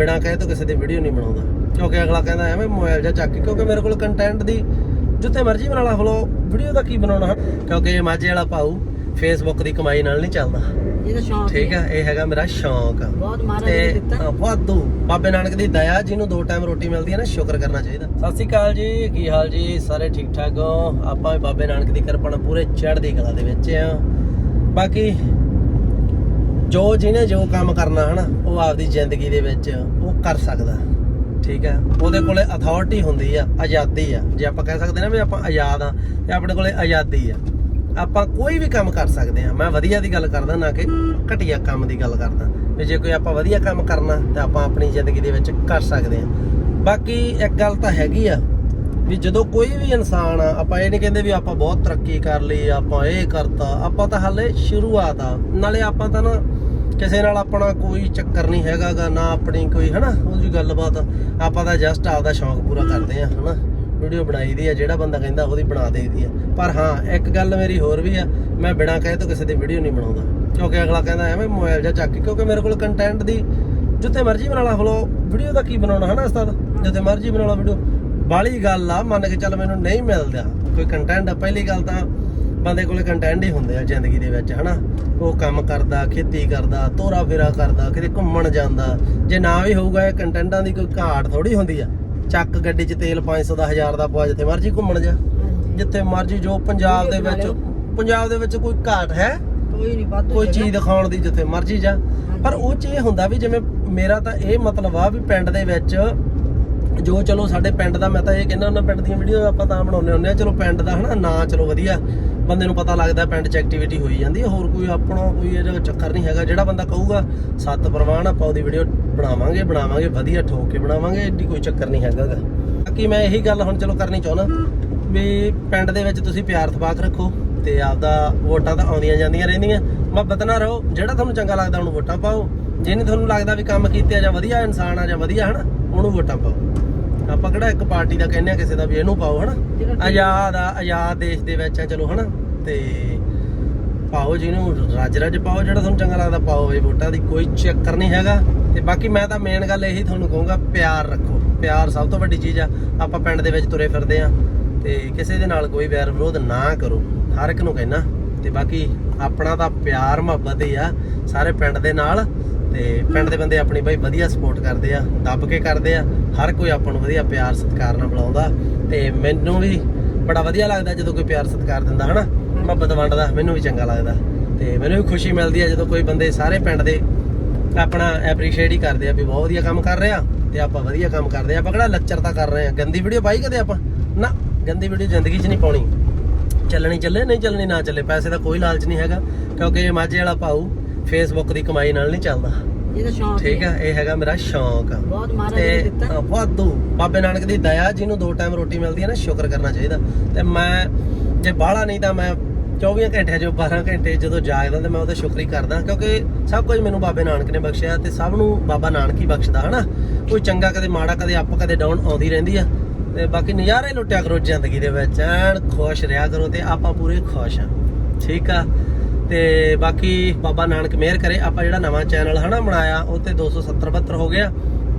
ਬਿਨਾਂ ਕਹੇ ਤੋਂ ਕਿਸੇ ਦੀ ਵੀਡੀਓ ਨਹੀਂ ਬਣਾਉਂਦਾ। ਕਿਉਂਕਿ ਅਗਲਾ ਕਹਿੰਦਾ ਐਵੇਂ ਮੋਬਾਈਲ ਜਾਂ ਚੱਕ ਕਿਉਂਕਿ ਮੇਰੇ ਕੋਲ ਕੰਟੈਂਟ ਦੀ ਜਿੱਥੇ ਮਰਜ਼ੀ ਬਣਾ ਲਾ ਫਲੋ ਵੀਡੀਓ ਦਾ ਕੀ ਬਣਾਉਣਾ? ਕਿਉਂਕਿ ਇਹ ਮਾਝੇ ਵਾਲਾ ਭਾਊ ਫੇਸਬੁੱਕ ਦੀ ਕਮਾਈ ਨਾਲ ਨਹੀਂ ਚੱਲਦਾ। ਸ਼ੌਂਕ ਠੀਕ ਆ ਇਹ ਹੈਗਾ ਮੇਰਾ ਸ਼ੌਂਕ। ਬਹੁਤ ਮਹਾਰਾਜ ਨੇ ਦਿੱਤਾ। ਵਾਧੂ। ਬਾਬੇ ਨਾਨਕ ਦੀ ਦਇਆ ਜਿਹਨੂੰ ਦੋ ਟਾਈਮ ਰੋਟੀ ਮਿਲਦੀ ਹੈ ਨਾ ਸ਼ੁਕਰ ਕਰਨਾ ਚਾਹੀਦਾ। ਸਤਿ ਸ਼੍ਰੀ ਅਕਾਲ ਜੀ ਕੀ ਹਾਲ ਜੀ? ਸਾਰੇ ਠੀਕ ਠਾਕ ਹੋ? ਆਪਾਂ ਵੀ ਬਾਬੇ ਨਾਨਕ ਦੀ ਕਿਰਪਾ ਨਾਲ ਪੂਰੇ ਚੜ੍ਹਦੀ ਕਲਾ ਦੇ ਵਿੱਚ ਆ। ਬਾਕੀ ਜੋ ਜਿਹਨੇ ਜੋ ਕੰਮ ਕਰਨਾ ਹਨਾ, ਉਹ ਆਪਦੀ ਜ਼ਿੰਦਗੀ ਦੇ ਵਿੱਚ ਉਹ ਕਰ ਸਕਦਾ। ਠੀਕ ਹੈ? ਉਹਦੇ ਕੋਲੇ ਅਥਾਰਟੀ ਹੁੰਦੀ ਆ, ਆਜ਼ਾਦੀ ਆ। ਜੇ ਆਪਾਂ ਕਹਿ ਸਕਦੇ ਨਾ ਵੀ ਆਪਾਂ ਆਜ਼ਾਦ ਆ, ਤੇ ਆਪਣੇ ਕੋਲੇ ਆਜ਼ਾਦੀ ਆ। ਆਪਾਂ ਕੋਈ ਵੀ ਕੰਮ ਕਰ ਸਕਦੇ ਆ। ਮੈਂ ਵਧੀਆ ਦੀ ਗੱਲ ਕਰਦਾ, ਨਾ ਕਿ ਘਟੀਆ ਕੰਮ ਦੀ ਗੱਲ ਕਰਦਾ। ਵੀ ਜੇ ਕੋਈ ਆਪਾਂ ਵਧੀਆ ਕੰਮ ਕਰਨਾ, ਤਾਂ ਆਪਾਂ ਆਪਣੀ ਜ਼ਿੰਦਗੀ ਦੇ ਵਿੱਚ ਕਰ ਸਕਦੇ ਆ। ਬਾਕੀ ਇੱਕ ਗੱਲ ਤਾਂ ਹੈਗੀ ਆ, ਵੀ ਜਦੋਂ ਕੋਈ ਵੀ ਇਨਸਾਨ ਆ, ਆਪਾਂ ਇਹ ਨਹੀਂ ਕਹਿੰਦੇ ਵੀ ਆਪਾਂ ਬਹੁਤ ਤਰੱਕੀ ਕਰ ਲਈ, ਆਪਾਂ ਇਹ ਕਰਤਾ, ਆਪਾਂ ਤਾਂ ਹਾਲੇ ਸ਼ੁਰੂਆਤ ਆ। ਨਾਲੇ ਆਪਾਂ ਤਾਂ ਨਾ ਕਿਸੇ ਨਾਲ ਆਪਣਾ ਕੋਈ ਚੱਕਰ ਨਹੀਂ ਹੈਗਾਗਾ, ਨਾ ਆਪਣੀ ਕੋਈ, ਹਨਾ ਉਹਦੀ ਗੱਲਬਾਤ। ਆਪਾਂ ਤਾਂ ਜਸਟ ਆਪਦਾ ਸ਼ੌਂਕ ਪੂਰਾ ਕਰਦੇ ਆ ਹਨਾ। ਵੀਡੀਓ ਬਣਾਈ ਦੀ ਆ, ਜਿਹੜਾ ਬੰਦਾ ਕਹਿੰਦਾ ਉਹਦੀ ਬਣਾ ਦੇਈਦੀ ਆ। ਪਰ ਹਾਂ, ਇੱਕ ਗੱਲ ਮੇਰੀ ਹੋਰ ਵੀ ਆ, ਮੈਂ ਬਿਨਾਂ ਕਹੇ ਤੋਂ ਕਿਸੇ ਦੀ ਵੀਡੀਓ ਨਹੀਂ ਬਣਾਉਂਦਾ। ਕਿਉਂਕਿ ਅਗਲਾ ਕਹਿੰਦਾ ਐਵੇਂ ਮੋਬਾਈਲ ਜਾਂ ਚੱਕ ਕਿਉਂਕਿ ਮੇਰੇ ਕੋਲ ਕੰਟੈਂਟ ਦੀ ਜਿੱਥੇ ਮਰਜ਼ੀ ਬਣਾ ਲਾ ਫਲੋ ਵੀਡੀਓ ਦਾ ਕੀ ਬਣਾਉਣਾ, ਹਨਾ, ਉਸਤਾਦ? ਜਿੱਥੇ ਮਰਜ਼ੀ ਬਣਾ ਲਾ ਵੀਡੀਓ। ਬਾਲੀ ਗੱਲ ਆ, ਮੰਨ ਕੇ ਚੱਲ ਮੈਨੂੰ ਨਹੀਂ ਮਿਲਦਾ। ਕੋਈ ਕੰਟੈਂਟ ਪਹਿਲੀ ਗੱਲ ਤਾਂ ਬੰਦੇ ਕੋਲੇ ਕੰਟੈਂਟ ਹੀ ਹੁੰਦੇ ਆ ਜ਼ਿੰਦਗੀ ਦੇ ਵਿੱਚ ਹਨਾ? ਉਹ ਕੰਮ ਕਰਦਾ ਖੇਤੀ ਕਰਦਾ ਤੋਰਾ ਫੇਰਾ ਕਰਦਾ ਕਿਤੇ ਘੁੰਮਣ ਜਾਂਦਾ। ਜੇ ਨਾ ਵੀ ਹੋਊਗਾ ਇਹ ਕੰਟੈਂਟਾਂ ਦੀ ਕੋਈ ਘਾਟ ਥੋੜੀ ਹੁੰਦੀ ਆ। ਚੱਕ ਗੱਡੀ 'ਚ ਤੇਲ 500 ਦਾ 1000 ਦਾ ਪਵਾ ਜਿੱਥੇ ਮਰਜ਼ੀ ਘੁੰਮਣ ਜਾ। ਜਿੱਥੇ ਮਰਜ਼ੀ ਜੋ ਪੰਜਾਬ ਦੇ ਵਿੱਚ ਪੰਜਾਬ ਦੇ ਵਿੱਚ ਕੋਈ ਘਾਟ ਹੈ? ਕੋਈ ਨਹੀਂ ਵਾਧੂ ਕੋਈ। ਚੀਜ਼ ਦਿਖਾਉਣ ਦੀ ਜਿੱਥੇ ਮਰਜ਼ੀ ਜਾ। ਪਰ ਉਹ ਚ ਇਹ ਹੁੰਦਾ ਵੀ ਜਿਵੇਂ ਮੇਰਾ ਤਾਂ ਇਹ ਮਤਲਬ ਆ ਵੀ ਪਿੰਡ ਦੇ ਵਿੱਚ ਜੋ ਚਲੋ ਸਾਡੇ ਪਿੰਡ ਦਾ ਮੈਂ ਤਾਂ ਇਹ ਕਹਿੰਦਾ ਉਹਨਾਂ ਪਿੰਡ ਦੀਆਂ ਵੀਡੀਓ ਆਪਾਂ ਤਾਂ ਬਣਾਉਂਦੇ ਹੁੰਦੇ ਆ ਚਲੋ ਪਿੰਡ ਦਾ ਹਨਾ? ਨਾਂ ਚਲੋ ਵਧੀਆ। ਬੰਦੇ ਨੂੰ ਪਤਾ ਲੱਗਦਾ ਪਿੰਡ 'ਚ ਐਕਟੀਵਿਟੀ ਹੋਈ ਜਾਂਦੀ ਹੈ ਹੋਰ ਕੋਈ ਆਪਣਾ ਕੋਈ ਇਹਦਾ ਚੱਕਰ ਨਹੀਂ ਹੈਗਾ। ਜਿਹੜਾ ਬੰਦਾ ਕਹੂਗਾ, ਸੱਤ ਪ੍ਰਵਾਨ ਆਪਾਂ ਉਹਦੀ ਵੀਡੀਓ ਬਣਾਵਾਂਗੇ ਬਣਾਵਾਂਗੇ, ਵਧੀਆ ਠੋਕ ਕੇ ਬਣਾਵਾਂਗੇ ਐਡੀ ਕੋਈ ਚੱਕਰ ਨਹੀਂ ਹੈਗਾ ਬਾਕੀ ਮੈਂ ਇਹੀ ਗੱਲ ਹੁਣ ਚਲੋ ਕਰਨੀ ਚਾਹੁੰਦਾ ਵੀ ਪਿੰਡ ਦੇ ਵਿੱਚ ਤੁਸੀਂ ਪਿਆਰ ਤਬਾਕ ਰੱਖੋ ਤੇ ਆਪਦਾ ਵੋਟਾਂ ਤਾਂ ਆਉਂਦੀਆਂ ਜਾਂਦੀਆਂ ਰਹਿੰਦੀਆਂ। ਮੁਹੱਬਤ ਨਾਲ ਰਹੋ, ਜਿਹੜਾ ਤੁਹਾਨੂੰ ਚੰਗਾ ਲੱਗਦਾ ਉਹਨੂੰ ਵੋਟਾਂ ਪਾਓ। ਜਿਹਨੇ ਤੁਹਾਨੂੰ ਲੱਗਦਾ ਵੀ ਕੰਮ ਕੀਤੇ ਆ ਜਾਂ ਵਧੀਆ ਇਨਸਾਨ ਆ ਜਾਂ ਵਧੀਆ, ਹਨਾ, ਉਹਨੂੰ ਵੋਟਾਂ ਪਾਓ। ਆਪਾਂ ਕਿਹੜਾ ਇੱਕ ਪਾਰਟੀ ਦਾ ਕਹਿੰਦੇ ਆ ਕਿਸੇ ਦਾ ਵੀ ਇਹਨੂੰ ਪਾਓ ਹਨਾ? ਆਜ਼ਾਦ ਆ ਆਜ਼ਾਦ ਦੇਸ਼ ਦੇ ਵਿੱਚ ਆ ਚਲੋ ਹਨਾ? ਤੇ ਪਾਓ ਜਿਹਨੂੰ ਰੱਜ ਰੱਜ ਪਾਓ ਜਿਹੜਾ ਤੁਹਾਨੂੰ ਚੰਗਾ ਲੱਗਦਾ ਪਾਓ ਇਹ ਵੋਟਾਂ ਦੀ ਕੋਈ ਚੱਕਰ ਨਹੀਂ ਹੈਗਾ। ਤੇ ਬਾਕੀ ਮੈਂ ਤਾਂ ਮੇਨ ਗੱਲ ਇਹੀ ਤੁਹਾਨੂੰ ਕਹੂੰਗਾ ਪਿਆਰ ਰੱਖੋ। ਪਿਆਰ ਸਭ ਤੋਂ ਵੱਡੀ ਚੀਜ਼ ਆ ਆਪਾਂ ਪਿੰਡ ਦੇ ਵਿੱਚ ਤੁਰੇ ਫਿਰਦੇ ਆ। ਤੇ ਕਿਸੇ ਦੇ ਨਾਲ ਕੋਈ ਵੈਰ ਵਿਰੋਧ ਨਾ ਕਰੋ ਹਰ ਇੱਕ ਨੂੰ ਕਹਿਣਾ ਤੇ ਬਾਕੀ ਆਪਣਾ ਤਾਂ ਪਿਆਰ ਮੁਹੱਬਤ ਹੀ ਆ ਸਾਰੇ ਪਿੰਡ ਦੇ ਨਾਲ। ਤੇ ਪਿੰਡ ਦੇ ਬੰਦੇ ਆਪਣੀ ਬਾਈ ਵਧੀਆ ਸਪੋਰਟ ਕਰਦੇ ਆ, ਦੱਬ ਕੇ ਕਰਦੇ ਆ, ਹਰ ਕੋਈ ਆਪਾਂ ਨੂੰ ਵਧੀਆ ਪਿਆਰ ਸਤਿਕਾਰ ਨਾਲ ਬੁਲਾਉਂਦਾ ਤੇ ਮੈਨੂੰ ਵੀ ਬੜਾ ਵਧੀਆ ਲੱਗਦਾ ਜਦੋਂ ਕੋਈ ਪਿਆਰ ਸਤਿਕਾਰ ਦਿੰਦਾ, ਹਨਾ? ਮੁਹੱਬਤ ਵੰਡਦਾ, ਮੈਨੂੰ ਵੀ ਚੰਗਾ ਲੱਗਦਾ ਤੇ ਮੈਨੂੰ ਵੀ ਖੁਸ਼ੀ ਮਿਲਦੀ ਆ ਜਦੋਂ ਕੋਈ ਬੰਦੇ ਸਾਰੇ ਪਿੰਡ ਦੇ ਆਪਣਾ ਐਪਰੀਸ਼ੀਏਟ ਹੀ ਕਰਦੇ ਆ ਵੀ ਬਹੁਤ ਵਧੀਆ ਕੰਮ ਕਰ ਰਿਹਾ ਤੇ ਆਪਾਂ ਵਧੀਆ ਕੰਮ ਕਰਦੇ ਆ। ਆਪਾਂ ਕਿਹੜਾ ਲੱਚਰਤਾ ਕਰ ਰਹੇ ਆ? ਗੰਦੀ ਵੀਡੀਓ ਪਾਈ ਕਦੇ ਆਪਾਂ? ਨਾ, ਗੰਦੀ ਵੀਡੀਓ ਜ਼ਿੰਦਗੀ 'ਚ ਨਹੀਂ ਪਾਉਣੀ। ਚੱਲਣੀ ਚੱਲੇ, ਨਹੀਂ ਚੱਲਣੀ ਨਾ ਚੱਲੇ, ਪੈਸੇ ਦਾ ਕੋਈ ਲਾਲਚ ਨਹੀਂ ਹੈਗਾ, ਕਿਉਂਕਿ ਮਾਝੇ ਵਾਲਾ ਭਾਊ ਫੇਸਬੁੱਕ ਦੀ ਕਮਾਈ ਨਾਲ ਨਹੀਂ ਚੱਲਦਾ। ਇਹ ਤਾਂ ਸ਼ੌਂਕ ਠੀਕ ਆ ਇਹ ਹੈਗਾ ਮੇਰਾ ਸ਼ੌਂਕ ਬਹੁਤ ਮਹਾਰਾਜ ਨੇ ਦਿੱਤਾ। ਵਾਧੂ। ਬਾਬੇ ਨਾਨਕ ਦੀ ਦਇਆ ਜਿਹਨੂੰ ਦੋ ਟਾਈਮ ਰੋਟੀ ਮਿਲਦੀ ਹੈ ਨਾ ਸ਼ੁਕਰ ਕਰਨਾ ਚਾਹੀਦਾ। ਤੇ ਮੈਂ ਜੇ ਬਾਹਲਾ ਨਹੀਂ ਤਾਂ ਮੈਂ 24 ਘੰਟੇ ਜੋ 12 ਘੰਟੇ ਜਦੋਂ ਜਾਗਦਾ ਤੇ ਮੈਂ ਉਹਦਾ ਸ਼ੁਕਰ ਹੀ ਕਰਦਾ। ਕਿਉਂਕਿ ਸਭ ਕੁਝ ਮੈਨੂੰ ਬਾਬੇ ਨਾਨਕ ਨੇ ਬਖਸ਼ਿਆ ਤੇ ਸਭ ਨੂੰ ਬਾਬਾ ਨਾਨਕ ਹੀ ਬਖਸ਼ਦਾ ਹਨਾ? ਕੋਈ ਚੰਗਾ ਕਦੇ ਮਾੜਾ ਕਦੇ ਅਪ ਕਦੇ ਡਾਊਨ ਆਉਂਦੀ ਰਹਿੰਦੀ ਆ। ਤੇ ਬਾਕੀ ਨਜ਼ਾਰੇ ਲੁੱਟਿਆ ਕਰੋ ਜ਼ਿੰਦਗੀ ਦੇ ਵਿੱਚ। ਐਨ ਖੁਸ਼ ਰਿਹਾ ਕਰੋ ਤੇ ਆਪਾਂ ਪੂਰੇ ਖੁਸ਼ ਆ। ਠੀਕ ਆ? ਤੇ ਬਾਕੀ ਬਾਬਾ ਨਾਨਕ ਮਿਹਰ ਕਰੇ। ਆਪਾਂ ਜਿਹੜਾ ਨਵਾਂ ਚੈਨਲ ਹਨਾ ਬਣਾਇਆ, ਉਹ ਤੇ 270 72 ਹੋ ਗਿਆ।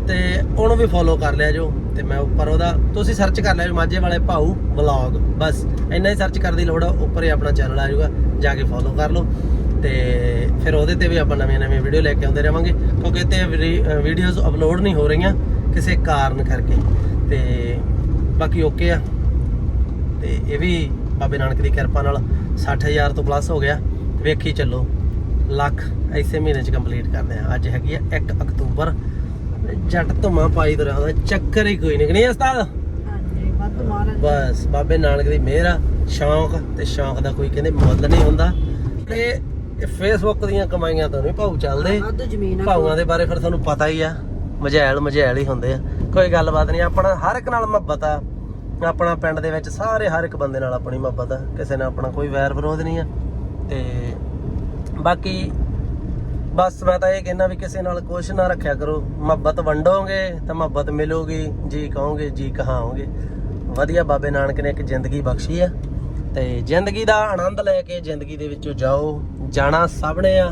ਤੇ ਉਹਨੂੰ ਵੀ ਫੋਲੋ ਕਰ ਲਿਆ ਜੋ। ਤੇ ਮੈਂ ਉੱਪਰ ਉਹਦਾ, ਤੁਸੀਂ ਸਰਚ ਕਰ ਲਿਆ ਮਾਝੇ ਵਾਲੇ ਭਾਊ ਵਲੌਗ ਬਸ, ਇੰਨਾ ਹੀ ਸਰਚ ਕਰਨ ਦੀ ਲੋੜ ਆ, ਉੱਪਰ ਹੀ ਆਪਣਾ ਚੈਨਲ ਆ ਜਾਊਗਾ, ਜਾ ਕੇ ਫੋਲੋ ਕਰ ਲਓ। ਤੇ ਫਿਰ ਉਹਦੇ ਤੇ ਵੀ ਆਪਾਂ ਨਵੀਆਂ ਨਵੀਆਂ ਵੀਡੀਓ ਲੈ ਕੇ ਆਉਂਦੇ ਰਵਾਂਗੇ, ਕਿਉਂਕਿ ਤੇ ਵੀਡੀਓਜ਼ ਅਪਲੋਡ ਨਹੀਂ ਹੋ ਰਹੀਆਂ ਕਿਸੇ ਕਾਰਨ ਕਰਕੇ। ਤੇ ਬਾਕੀ ਓਕੇ ਆ। ਤੇ ਇਹ ਵੀ ਬਾਬੇ ਨਾਨਕ ਦੀ ਕਿਰਪਾ ਨਾਲ 60000 ਤੋਂ ਪਲੱਸ ਹੋ ਗਿਆ। ਵੇਖੀ ਚੱਲੋ ਲੱਖ ਐਸੇ ਮਹੀਨੇ ਚ ਕੰਪਲੀਟ ਕਰਦੇ ਆ। ਅੱਜ ਹੈਗੀ ਆ 1 ਅਕਤੂਬਰ। ਜੱਟ ਧੁਮਾ ਪਾਈ ਤੁਰਿਆ ਉਹਦਾ ਚੱਕਰ ਹੀ ਕੋਈ ਨਹੀਂ ਨਹੀਂ ਉਸਤਾਦ? ਬਸ ਬਾਬੇ ਨਾਨਕ ਦੀ ਮਿਹਰ ਆ ਸ਼ੌਂਕ ਤੇ ਸ਼ੌਂਕ ਦਾ ਕੋਈ ਕਹਿੰਦੇ ਮੁੱਲ ਨਹੀਂ ਹੁੰਦਾ। ਤੇ ਫੇਸਬੁੱਕ ਦੀਆਂ ਕਮਾਈਆਂ ਤੋਂ ਨਹੀਂ ਭਾਊ ਚੱਲਦੇ। ਵਾਧੂ ਜ਼ਮੀਨ ਆ। ਭਾਊਆਂ ਦੇ ਬਾਰੇ ਫਿਰ ਤੁਹਾਨੂੰ ਪਤਾ ਹੀ ਆ। ਮਝੈਲ ਮਝੈਲ ਹੀ ਹੁੰਦੇ ਆ। ਕੋਈ ਗੱਲਬਾਤ ਨਹੀਂ ਆਪਣਾ ਹਰ ਇੱਕ ਨਾਲ ਮੁਹੱਬਤ ਆ। ਆਪਣਾ ਪਿੰਡ ਦੇ ਵਿੱਚ ਸਾਰੇ ਹਰ ਇੱਕ ਬੰਦੇ ਨਾਲ ਆਪਣੀ ਮੁਹੱਬਤ ਆ। ਕਿਸੇ ਨਾਲ ਆਪਣਾ ਕੋਈ ਵੈਰ ਵਿਰੋਧ ਨਹੀਂ ਆ। ਤੇ ਬਾਕੀ ਬਸ ਮੈਂ ਤਾਂ ਇਹ ਕਹਿਣਾ ਵੀ ਕਿਸੇ ਨਾਲ ਕੁਛ ਨਾ ਰੱਖਿਆ ਕਰੋ। ਮੁਹੱਬਤ ਵੰਡੋਗੇ ਤਾਂ ਮੁਹੱਬਤ ਮਿਲੂਗੀ ਜੀ ਕਹੋਗੇ ਜੀ ਕਹਾਓਗੇ। ਵਧੀਆ ਬਾਬੇ ਨਾਨਕ ਨੇ ਇੱਕ ਜ਼ਿੰਦਗੀ ਬਖਸ਼ੀ ਆ ਤੇ ਜ਼ਿੰਦਗੀ ਦਾ ਆਨੰਦ ਲੈ ਕੇ ਜ਼ਿੰਦਗੀ ਦੇ ਵਿੱਚੋਂ ਜਾਓ ਜਾਣਾ ਸਭ ਨੇ ਆ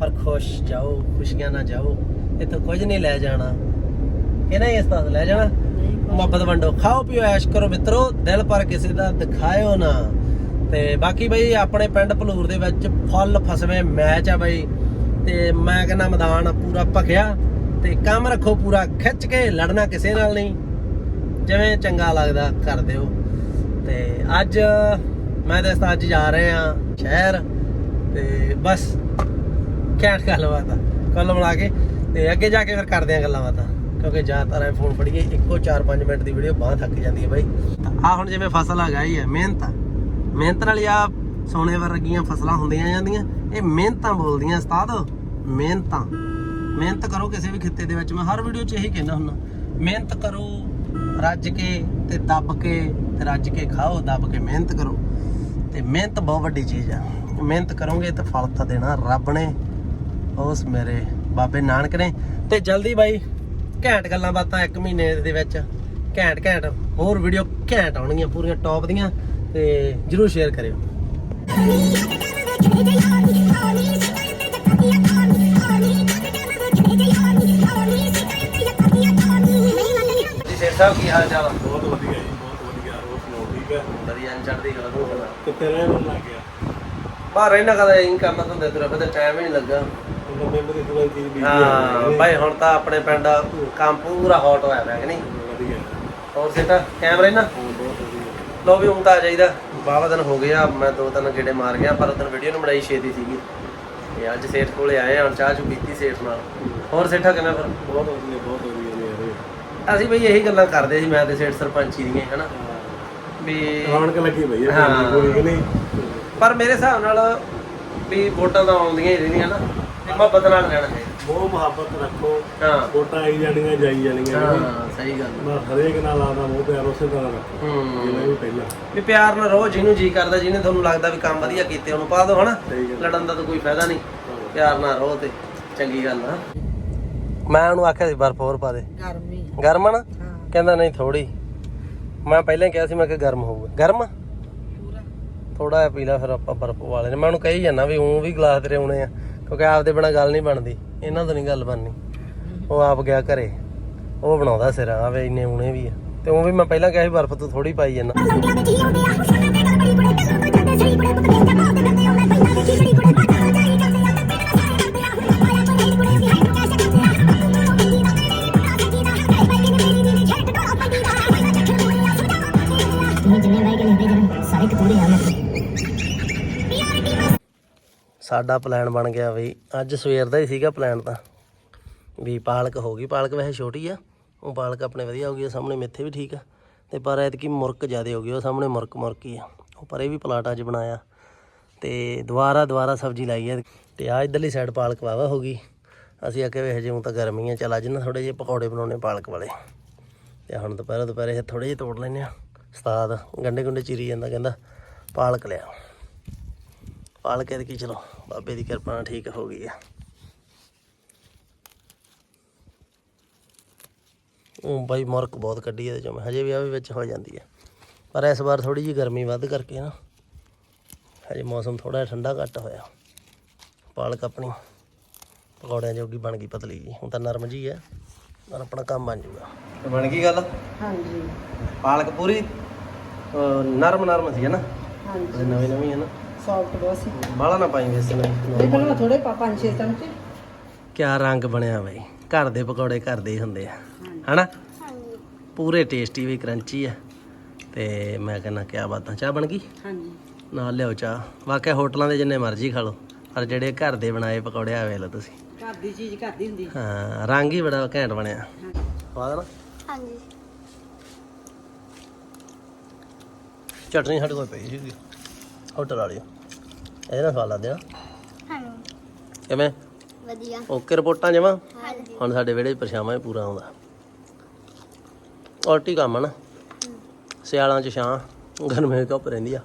ਪਰ ਖੁਸ਼ ਜਾਓ ਖੁਸ਼ੀਆਂ ਨਾਲ ਜਾਓ। ਇੱਥੋਂ ਕੁਝ ਨਹੀਂ ਲੈ ਜਾਣਾ। ਕਿ ਨਹੀਂ ਉਸਤਾਦ ਲੈ ਜਾਣਾ? ਮੁਹੱਬਤ ਵੰਡੋ। ਖਾਓ ਪੀਓ ਐਸ਼ ਕਰੋ ਮਿੱਤਰੋ ਦਿਲ ਪਰ ਕਿਸੇ ਦਾ ਦਿਖਾਇਓ ਨਾ। ਤੇ ਬਾਕੀ ਬਈ ਆਪਣੇ ਪਿੰਡ ਭਲੂਰ ਦੇ ਵਿੱਚ ਫੁੱਲ ਫਸਵੇਂ ਮੈਚ ਆ ਬਈ। ਤੇ ਮੈਂ ਕਹਿੰਦਾ ਮੈਦਾਨ ਪੂਰਾ ਭਖਿਆ ਤੇ ਕੰਮ ਰੱਖੋ ਪੂਰਾ, ਖਿੱਚ ਕੇ ਲੜਨਾ ਕਿਸੇ ਨਾਲ ਨਹੀਂ। ਜਿਵੇਂ ਚੰਗਾ ਲੱਗਦਾ ਕਰ ਦਿਓ। ਤੇ ਅੱਜ ਮੈਂ ਤੇ ਅੱਜ ਜਾ ਰਹੇ ਆ ਸ਼ਹਿਰ ਤੇ ਬਸ ਘੈਂਟ ਗੱਲਬਾਤ ਆ ਕੱਲ ਬਣਾ ਕੇ। ਤੇ ਅੱਗੇ ਜਾ ਕੇ ਫਿਰ ਕਰਦੇ ਆ ਗੱਲਾਂ ਬਾਤਾਂ, ਕਿਉਂਕਿ ਜ਼ਿਆਦਾਤਰ ਐ ਫੋਨ ਫੜੀਏ, ਇੱਕੋ 4-5 ਮਿੰਟ ਦੀ ਵੀਡੀਓ ਬਾਹ ਥੱਕ ਜਾਂਦੀ ਹੈ ਬਾਈ। ਆ ਹੁਣ ਜਿਵੇਂ ਫਸਲ ਆ ਗਈ ਹੈ, ਮਿਹਨਤ ਆ। ਮਿਹਨਤ ਨਾਲ ਆ ਸੋਨੇ ਵਰਗੀਆਂ ਫਸਲਾਂ ਹੁੰਦੀਆਂ ਜਾਂਦੀਆਂ। ਇਹ ਮਿਹਨਤਾਂ ਬੋਲਦੀਆਂ ਉਸਤਾਦ, ਮਿਹਨਤਾਂ। ਮਿਹਨਤ ਕਰੋ ਕਿਸੇ ਵੀ ਖਿੱਤੇ ਦੇ ਵਿੱਚ। ਮੈਂ ਹਰ ਵੀਡੀਓ 'ਚ ਇਹੀ ਕਹਿੰਦਾ ਹੁੰਦਾ, ਮਿਹਨਤ ਕਰੋ, ਰੱਜ ਕੇ ਤੇ ਦੱਬ ਕੇ ਤੇ ਰੱਜ ਕੇ ਖਾਓ, ਦੱਬ ਕੇ ਮਿਹਨਤ ਕਰੋ। ਤੇ ਮਿਹਨਤ ਬਹੁਤ ਵੱਡੀ ਚੀਜ਼ ਆ। ਮਿਹਨਤ ਕਰੋਗੇ ਤਾਂ ਫਲ ਤਾਂ ਦੇਣਾ ਰੱਬ ਨੇ। ਉਸ ਮੇਰੇ ਬਾਬੇ ਨਾਨਕ ਨੇ। ਤੇ ਜਲਦੀ ਬਾਈ, ਘੈਂਟ ਗੱਲਾਂ ਬਾਤਾਂ ਇੱਕ ਮਹੀਨੇ ਦੇ ਵਿੱਚ। ਘੈਂਟ ਘੈਂਟ। ਹੋਰ ਵੀਡੀਓ ਘੈਂਟ ਆਉਣਗੀਆਂ, ਪੂਰੀਆਂ ਟੌਪ ਦੀਆਂ। ਤੇ ਜਰੂਰ ਸ਼ੇਅਰ ਕਰਿਓ। ਜੀ ਸੇਠ ਸਾਹਿਬ ਕੀ ਹਾਲ ਚਾਲ ਆ? ਬਹੁਤ ਵਧੀਆ ਜੀ ਬਹੁਤ ਵਧੀਆ ਹੋਰ ਸੁਣਾਓ ਠੀਕ ਹੈ ਵਧੀਆ ਨੀ ਚੜ੍ਹਦੀ ਕਲਾ ਤੋਂ ਕਿੱਥੇ ਰਹਿਣ ਲੱਗ ਗਿਆ? ਬਾਹਰ ਰਹਿਣਾ ਕਦਾ ਇਹ ਕੰਮ ਧੰਦੇ ਤੁਰ ਫਿਰ ਟਾਈਮ ਹੀ ਨਹੀਂ ਲੱਗਾ। ਉਹਨਾਂ ਮੈਂਬਰ ਦੀ ਦੁਕਾਨ ਦੀ ਵੀ ਹਾਂ ਬਾਈ ਹੁਣ ਤਾਂ ਆਪਣੇ ਪਿੰਡ ਕੰਮ ਪੂਰਾ ਹੌਟ ਹੋਇਆ ਪਿਆ ਕਿ ਨਹੀਂ? ਵਧੀਆ। ਹੋਰ ਸੇਠਾ ਕੈਮਰੇ ਨਾ ਲੋ ਵੀ ਹੁਣ ਤਾਂ ਆ ਜਾਈਦਾ। ਬਾਵਾ ਦਿਨ ਹੋ ਗਿਆ ਮੈਂ ਦੋ ਤਿੰਨ ਗੇੜੇ ਮਾਰ ਗਿਆ ਪਰ ਉਦੋਂ ਵੀਡੀਓ ਨੂੰ ਬਣਾਈ ਛੇਤੀ ਸੀਗੀ। ਤੇ ਅੱਜ ਸੇਠ ਕੋਲੇ ਆਏ ਹਾਂ ਚਾਹ ਚੁ ਪੀਤੀ ਸੇਠ ਨਾਲ। ਹੋਰ ਸੇਠਾ ਕਿਵੇਂ ਫਿਰ? ਬਹੁਤ ਵਧੀਆ ਬਹੁਤ ਵਧੀਆ ਨੇ ਯਾਰ ਅਸੀਂ ਬਈ ਇਹੀ ਗੱਲਾਂ ਕਰਦੇ ਸੀ ਮੈਂ ਤੇ ਸੇਠ ਸਰਪੰਚੀ ਦੀਆਂ ਹਨਾ? ਵੀ ਰੌਣਕ ਲੱਗੀ ਹਾਂ। ਕੋਈ ਨਹੀਂ। ਪਰ ਮੇਰੇ ਹਿਸਾਬ ਨਾਲ ਵੀ ਵੋਟਾਂ ਤਾਂ ਆਉਂਦੀਆਂ ਹੀ ਰਹਿੰਦੀਆਂ ਨਾ ਤੇ ਮੁਹੱਬਤ ਨਾਲ ਰਹਿਣਾ ਚਾਹੀਦਾ। ਬਹੁਤ ਮੁਹੱਬਤ ਰੱਖੋ ਹਾਂ। ਵੋਟਾਂ ਆਈ ਜਾਣੀਆਂ ਜਾਈ ਜਾਣੀਆਂ ਹਾਂ ਸਹੀ ਗੱਲ ਮੈਂ ਹਰੇਕ ਨਾਲ ਆਦਾ ਮੋਹ ਪਿਆਰ ਉਸੇ ਤਰ੍ਹਾਂ ਰੱਖੋ। ਜਿਵੇਂ ਹੂੰ ਵੀ ਪਹਿਲਾਂ। ਵੀ ਪਿਆਰ ਨਾਲ ਰਹੋ ਜਿਹਨੂੰ ਜੀ ਕਰਦਾ ਜਿਹਨੇ ਤੁਹਾਨੂੰ ਲੱਗਦਾ ਵੀ ਕੰਮ ਵਧੀਆ ਕੀਤੇ ਉਹਨੂੰ ਪਾ ਦਿਓ ਹਨਾ? ਸਹੀ ਗੱਲ ਲੜਨ ਦਾ ਤਾਂ ਕੋਈ ਫਾਇਦਾ ਨਹੀਂ। ਪਿਆਰ ਨਾਲ ਰਹੋ ਤੇ ਚੰਗੀ ਗੱਲ ਆ। ਮੈਂ ਉਹਨੂੰ ਆਖਿਆ ਸੀ ਬਰਫ ਹੋਰ ਪਾ ਦੇ। ਗਰਮੀ। ਗਰਮ ਆ ਨਾ? ਹਾਂ। ਕਹਿੰਦਾ ਨਹੀਂ ਥੋੜੀ ਮੈਂ ਪਹਿਲਾਂ ਹੀ ਕਿਹਾ ਸੀ ਮੈਂ ਕਿ ਗਰਮ ਹੋਊਗਾ। ਗਰਮ? ਪੂਰਾ। ਥੋੜਾ ਜਿਹਾ ਪੀ ਲਾ ਫਿਰ ਆਪਾਂ ਬਰਫ ਵਾਲੇ ਨੇ ਮੈਂ ਉਹਨੂੰ ਕਹੀ ਜਾਂਦਾ ਵੀ ਉਹ ਵੀ ਗਲਾਸ ਤੇਰੇ ਆਉਣੇ ਆ ਕਿਉਂਕਿ ਆਪਦੇ ਬਿਨਾ ਗੱਲ ਨਹੀਂ ਬਣਦੀ। ਇਹਨਾਂ ਤੋਂ ਨਹੀਂ ਗੱਲ ਬਣਨੀ। ਉਹ ਆਪ ਗਿਆ ਘਰੇ। ਉਹ ਬਣਾਉਂਦਾ ਸਿਰ ਆਵੇ ਇੰਨੇ ਹੁਣੇ ਵੀ ਆ। ਤੇ ਉਹ ਵੀ ਮੈਂ ਪਹਿਲਾਂ ਕਿਹਾ ਸੀ, ਬਰਫ ਤੂੰ ਥੋੜੀ ਪਾਈ ਜਾਂਦਾ ਸਾਡਾ ਪਲਾਨ ਬਣ ਗਿਆ ਬਈ। ਅੱਜ ਸਵੇਰ ਦਾ ਹੀ ਸੀਗਾ ਪਲਾਨ ਤਾਂ। ਵੀ ਪਾਲਕ ਹੋ ਗਈ। ਪਾਲਕ ਵੈਸੇ ਛੋਟੀ ਆ। ਉਹ ਪਾਲਕ ਆਪਣੇ ਵਧੀਆ ਹੋ ਗਈ ਆ, ਸਾਹਮਣੇ ਮੇਥੇ ਵੀ ਠੀਕ ਆ। ਤੇ ਪਰ ਐਤਕੀ ਮੁਰਕ ਜ਼ਿਆਦੇ ਹੋ ਗਈ ਉਹ ਸਾਹਮਣੇ ਮੁਰਕ ਮੁਰਕ ਹੀ ਆ। ਉਹ ਪਰ ਇਹ ਵੀ ਪਲਾਟ ਅੱਜ ਬਣਾਇਆ। ਤੇ ਦੁਬਾਰਾ ਦੁਬਾਰਾ ਸਬਜ਼ੀ ਲਾਈ ਹੈ ਤੇ ਆ ਇਧਰਲੀ ਸਾਈਡ ਪਾਲਕ ਵਾਵਾ ਹੋ ਗਈ। ਅਸੀਂ ਆਖਿਆ ਵੀ ਹਜੇ ਹੁਣ ਤਾਂ ਗਰਮੀ ਆ। ਚੱਲ ਅੱਜ ਨਾ ਥੋੜੇ ਜਿਹੇ ਪਕੌੜੇ ਬਣਾਉਣੇ ਪਾਲਕ ਵਾਲੇ। ਤੇ ਹੁਣ ਦੁਪਹਿਰ ਦੁਪਹਿਰੇ ਥੋੜੇ ਜਿਹੇ ਤੋੜ ਲੈਨੇ ਆ। ਉਸਤਾਦ ਗੰਡੇ ਗੁੰਡੇ ਚੀਰੀ ਜਾਂਦਾ ਕਹਿੰਦਾ ਪਾਲਕ ਲਿਆ ਪਾਲਕ ਇਹਦੇ ਕੀ ਚਲੋ ਬਾਬੇ ਦੀ ਕਿਰਪਾ ਨਾਲ ਠੀਕ ਹੋ ਗਈ ਆ। ਉਹ ਬਾਈ ਮੁਰਕ ਬਹੁਤ ਕੱਢੀ ਇਹਦੇ ਚੋਂ ਮੈਂ ਹਜੇ ਵੀ ਆ ਵੀ ਵਿੱਚ ਹੋ ਜਾਂਦੀ ਹੈ ਪਰ ਇਸ ਵਾਰ ਥੋੜੀ ਜੀ ਗਰਮੀ ਵੱਧ ਕਰਕੇ ਨਾ ਹਜੇ ਮੌਸਮ ਥੋੜਾ ਠੰਡਾ ਘੱਟ ਹੋਇਆ। ਪਾਲਕ ਆਪਣੀ ਪਕੌੜਿਆਂ ਜੋਗੀ ਬਣ ਗਈ ਪਤਲੀ ਜੀ ਹੁਣ ਤਾਂ ਨਰਮ ਜੀ ਹੈ ਪਰ ਆਪਣਾ ਕੰਮ ਬਣ ਜੂਗਾ। ਬਣ ਗਈ ਗੱਲ? ਹਾਂਜੀ। ਪਾਲਕ ਪੂਰੀ? ਨਰਮ ਨਰਮ ਸੀ ਹੈ ਨਾ? ਹਾਂਜੀ। ਨਵੀਂ ਨਵੀਂ ਹੈ ਨਾ? ਸੌਫਟ ਬਹੁਤ ਸੀ। ਬਾਲਾ ਨਾ ਪਾਈ ਵੇਸਣ ਇਹ ਪਹਿਲਾਂ ਥੋੜੇ ਪਾ ਪੰਜ ਛੇ ਚਮਚੇ ਕਿਆ ਰੰਗ ਬਣਿਆ ਬਈ। ਘਰ ਦੇ ਪਕੌੜੇ ਘਰ ਦੇ ਹੀ ਹੁੰਦੇ ਆ। ਹਨਾ? ਪੂਰੇ ਟੇਸਟੀ ਵੀ ਕਰੰਚੀ ਆ। ਤੇ ਮੈਂ ਕਹਿੰਦਾ ਕਿਆ ਬਾਤਾਂ ਚਾਹ ਬਣ ਗਈ? ਹਾਂਜੀ। ਨਾਲ ਲਿਆਓ ਚਾਹ। ਵਾਕਿਆ ਹੋਟਲਾਂ ਦੇ ਜਿੰਨੇ ਮਰਜ਼ੀ ਖਾ ਲਓ। ਪਰ ਜਿਹੜੇ ਘਰ ਦੇ ਬਣਾਏ ਪਕੌੜੇ ਆ ਵੇਖ ਲਓ ਤੁਸੀਂ। ਘਰ ਦੀ ਚੀਜ਼ ਘਰ ਦੀ ਹੁੰਦੀ। ਹਾਂ ਰੰਗ ਹੀ ਬੜਾ ਘੈਂਟ ਬਣਿਆ। ਸਵਾਦ ਨਾ? ਹਾਂਜੀ। ਚਟਨੀ ਸਾਡੇ ਕੋਲ ਪਈ ਸੀਗੀ। ਹੋਟਲ ਵਾਲੀ। ਇਹਦੇ ਨਾਲ ਸਵਾਦ ਲੱਗਦੇ ਆ। ਹਾਂਜੀ। ਕਿਵੇਂ? ਵਧੀਆ। ਓਕੇ ਰਿਪੋਰਟਾਂ ਜਮਾ? ਹਾਂਜੀ। ਹੁਣ ਸਾਡੇ ਵਿਹੜੇ 'ਚ ਪਰਛਾਵਾਂ ਹੀ ਪੂਰਾ ਆਉਂਦਾ। ਉਲਟੀ ਕੰਮ ਆ ਨਾ। ਸਿਆਲਾਂ 'ਚ ਛਾਂ ਗਰਮੀ 'ਚ ਧੁੱਪ ਰਹਿੰਦੀ ਆ।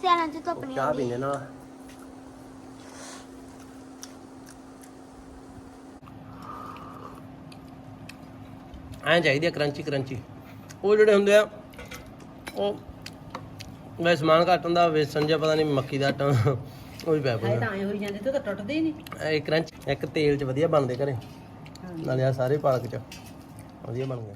ਸਿਆਲਾਂ ਚ ਧੁੱਪ ਨਹੀਂ ਚਾਹ ਪੀਣੇ ਨਾਲ। ਐਂ ਚਾਹੀਦੀ ਆ ਕਰੰਚੀ ਕਰੰਚੀ ਉਹ ਜਿਹੜੇ ਹੁੰਦੇ ਆ ਉਹ ਵੈਸੇ ਸਮਾਨ ਘੱਟ ਹੁੰਦਾ ਵੇਸਣ ਜਿਹਾ ਪਤਾ ਨਹੀਂ ਮੱਕੀ ਦਾ ਆਟਾ ਉਹ ਵੀ ਪੈ ਹੈ ਪੈਂਦਾ ਤਾਂ ਐ ਹੋਈ ਜਾਂਦੇ ਤੇ ਤਾਂ ਟੁੱਟਦੇ ਹੀ ਨਹੀਂ। ਇਹ ਕਰੰਚ ਇੱਕ ਤੇਲ 'ਚ ਵਧੀਆ ਬਣਦੇ ਘਰੇ। ਨਾਲੇ ਆ ਸਾਰੇ ਪਾਲਕ ਚ ਵਧੀਆ ਬਣ ਗਿਆ